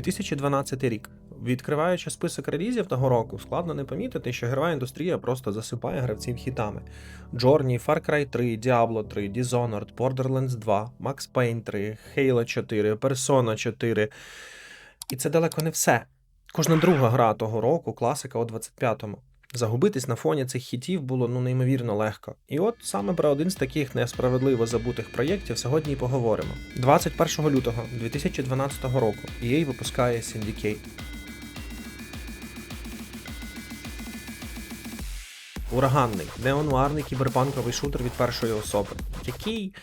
2012 рік. Відкриваючи список релізів того року, складно не помітити, що грива індустрія просто засипає гравців хітами: Journey, Far Cry 3, Diablo 3, Dishonored, Borderlands 2, Max Payne 3, Halo 4, Persona 4. І це далеко не все. Кожна друга гра того року класика у 25-му. Загубитись на фоні цих хітів було ну неймовірно легко. І от саме про один з таких несправедливо забутих проєктів сьогодні і поговоримо. 21 лютого 2012 року EA випускає Syndicate. Ураганний, неонуарний кіберпанковий шутер від першої особи, який,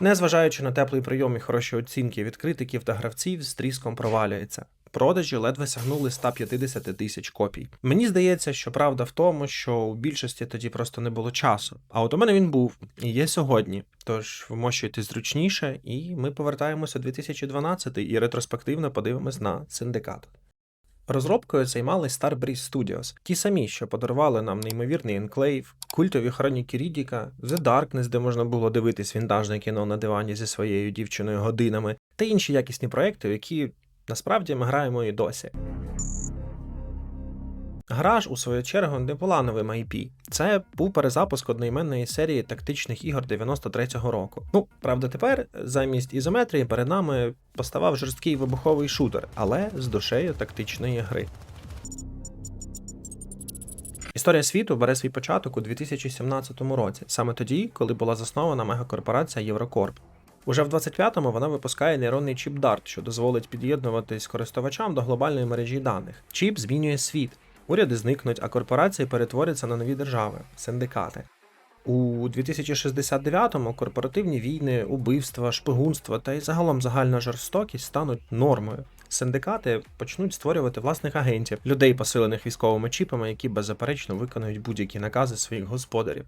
незважаючи на теплий прийом і хороші оцінки від критиків та гравців, з тріском провалюється. Продажі ледве сягнули 150 тисяч копій. Мені здається, що правда в тому, що у більшості тоді просто не було часу. А от у мене він був і є сьогодні. Тож вмощуйтесь зручніше, і ми повертаємося у 2012 і ретроспективно подивимось на синдикат. Розробкою займались Starbreeze Studios, ті самі, що подарували нам неймовірний енклейв, культові хроніки Рідіка, The Darkness, де можна було дивитись вінтажне кіно на дивані зі своєю дівчиною годинами, та інші якісні проекти, які насправді ми граємо і досі. Гра ж, у свою чергу, не була новим IP. Це був перезапуск одноіменної серії тактичних ігор 93-го року. Ну, правда, тепер замість ізометрії перед нами поставав жорсткий вибуховий шутер, але з душею тактичної гри. Історія світу бере свій початок у 2017 році, саме тоді, коли була заснована мегакорпорація Єврокорп. Уже в 25-му вона випускає нейронний чіп DART, що дозволить під'єднуватись користувачам до глобальної мережі даних. Чіп змінює світ. Уряди зникнуть, а корпорації перетворяться на нові держави синдикати. У 2069-му корпоративні війни, убивства, шпигунство та й загалом загальна жорстокість стануть нормою. Синдикати почнуть створювати власних агентів, людей, посилених військовими чіпами, які беззаперечно виконують будь-які накази своїх господарів.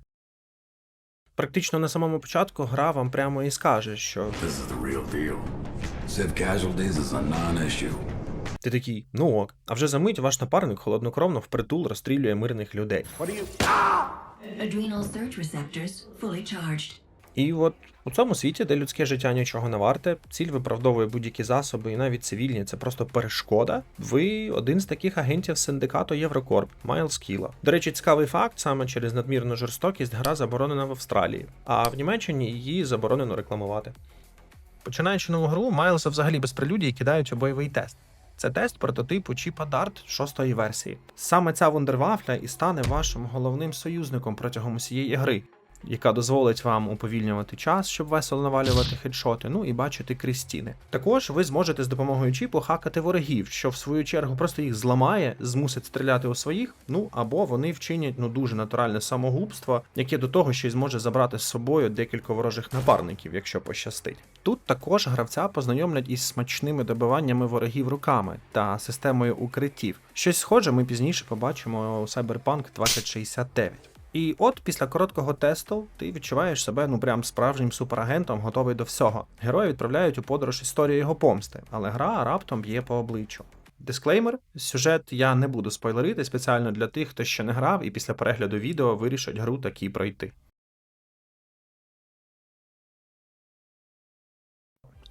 Практично на самому початку гра вам прямо і скаже, що This is the real deal. Civ casualties is a non-issue. ти такий, ну ок, а вже за мить ваш напарник холоднокровно впритул розстрілює мирних людей. Adrenal surge receptors fully charged. І от у цьому світі, де людське життя нічого не варте, ціль виправдовує будь-які засоби, і навіть цивільні це просто перешкода. Ви один з таких агентів синдикату Єврокорп, Майлз Кіла. До речі, цікавий факт: саме через надмірну жорстокість гра заборонена в Австралії, а в Німеччині її заборонено рекламувати. Починаючи нову гру, Майлза взагалі без прелюдії кидають у бойовий тест. Це тест прототипу чіпа Dart шостої версії. Саме ця вундервафля і стане вашим головним союзником протягом усієї гри, яка дозволить вам уповільнювати час, щоб весело навалювати хедшоти, ну і бачити крізь стіни. Також ви зможете з допомогою чіпу хакати ворогів, що в свою чергу просто їх зламає, змусить стріляти у своїх, ну або вони вчинять ну дуже натуральне самогубство, яке до того ще й зможе забрати з собою декілька ворожих напарників, якщо пощастить. Тут також гравця познайомлять із смачними добиваннями ворогів руками та системою укриттів. Щось схоже ми пізніше побачимо у Cyberpunk 2069. І от після короткого тесту ти відчуваєш себе ну прям справжнім суперагентом, готовий до всього. Герої відправляють у подорож історію його помсти, але гра раптом б'є по обличчю. Дисклеймер: сюжет я не буду спойлерити спеціально для тих, хто ще не грав і після перегляду відео вирішить гру таки пройти.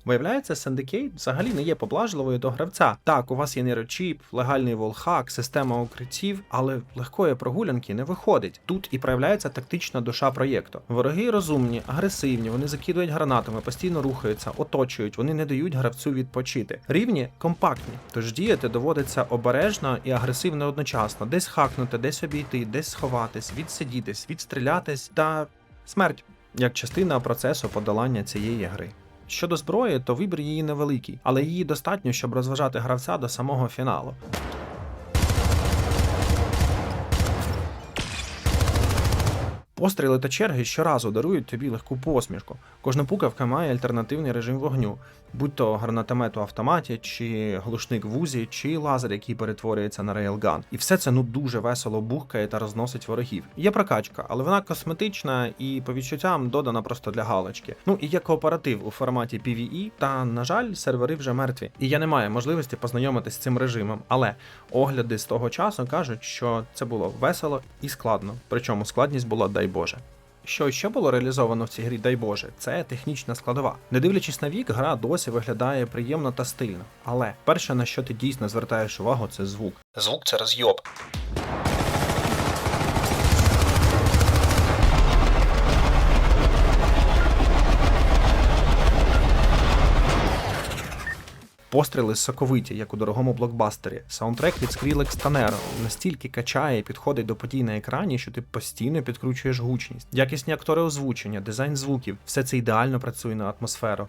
Виявляється, Syndicate взагалі не є поблажливою до гравця. Так, у вас є нейрочіп, легальний волхак, система укриттів, але легкої прогулянки не виходить. Тут і проявляється тактична душа проєкту. Вороги розумні, агресивні, вони закидують гранатами, постійно рухаються, оточують, вони не дають гравцю відпочити. Рівні компактні, тож діяти доводиться обережно і агресивно одночасно, десь хакнути, десь обійти, десь сховатись, відсидітись, відстрілятись та смерть як частина процесу подолання цієї гри. Щодо зброї, то вибір її невеликий, але її достатньо, щоб розважати гравця до самого фіналу. Постріли та черги щоразу дарують тобі легку посмішку. Кожна пукавка має альтернативний режим вогню, будь то гранатомет у автоматі, чи глушник в узі, чи лазер, який перетворюється на рейлган. І все це ну дуже весело бухкає та розносить ворогів. Є прокачка, але вона косметична і по відчуттям додана просто для галочки. Ну і є кооператив у форматі PvE, та на жаль, сервери вже мертві. І я не маю можливості познайомитись з цим режимом. Але огляди з того часу кажуть, що це було весело і складно. Причому складність була, дай Боже. Що ще було реалізовано в цій грі, дай Боже, це технічна складова. Не дивлячись на вік, гра досі виглядає приємно та стильно. Але перше, на що ти дійсно звертаєш увагу, це звук. Звук це розйоб. Постріли соковиті, як у дорогому блокбастері. Саундтрек від Skrillex та настільки качає і підходить до подій на екрані, що ти постійно підкручуєш гучність. Якісні актори озвучення, дизайн звуків, все це ідеально працює на атмосферу.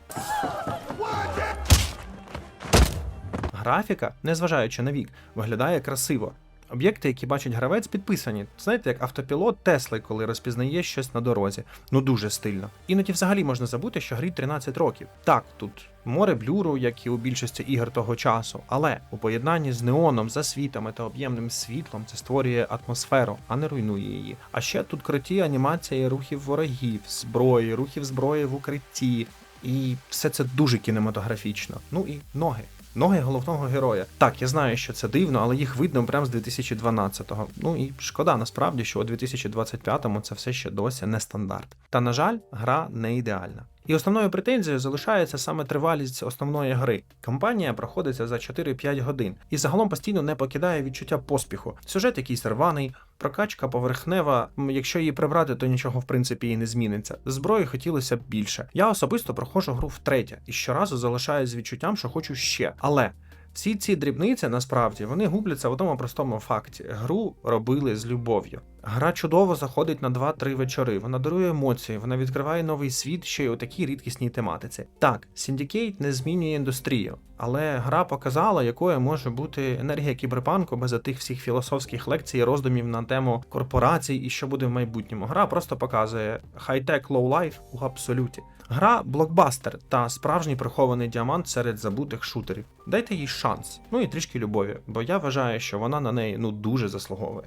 Графіка, незважаючи на вік, виглядає красиво. Об'єкти, які бачить гравець, підписані. Знаєте, як автопілот Тесли, коли розпізнає щось на дорозі. Ну дуже стильно. Іноді взагалі можна забути, що грі 13 років. Так, тут море блюру, як і у більшості ігор того часу, але у поєднанні з неоном, засвітами та об'ємним світлом це створює атмосферу, а не руйнує її. А ще тут круті анімації рухів ворогів, зброї, рухів зброї в укритті. І все це дуже кінематографічно. Ну і ноги. Ноги головного героя. Так, я знаю, що це дивно, але їх видно прямо з 2012-го. Ну і шкода насправді, що у 2025-му це все ще досі не стандарт. Та на жаль, гра не ідеальна. І основною претензією залишається саме тривалість основної гри. Кампанія проходиться за 4-5 годин і загалом постійно не покидає відчуття поспіху. Сюжет якийсь рваний, прокачка поверхнева. Якщо її прибрати, то нічого в принципі і не зміниться. Зброї хотілося б більше. Я особисто проходжу гру втретє і щоразу залишаюсь з відчуттям, що хочу ще. Але всі ці дрібниці насправді вони губляться в одному простому факті: гру робили з любов'ю. Гра чудово заходить на 2-3 вечори. Вона дарує емоції, вона відкриває новий світ ще й у такій рідкісній тематиці. Так, Syndicate не змінює індустрію, але гра показала, якою може бути енергія кіберпанку без тих всіх філософських лекцій, роздумів на тему корпорацій і що буде в майбутньому. Гра просто показує хай-тек лоу-лайф у абсолюті. Гра блокбастер та справжній прихований діамант серед забутих шутерів. Дайте їй шанс, ну і трішки любові, бо я вважаю, що вона на неї ну дуже заслуговує.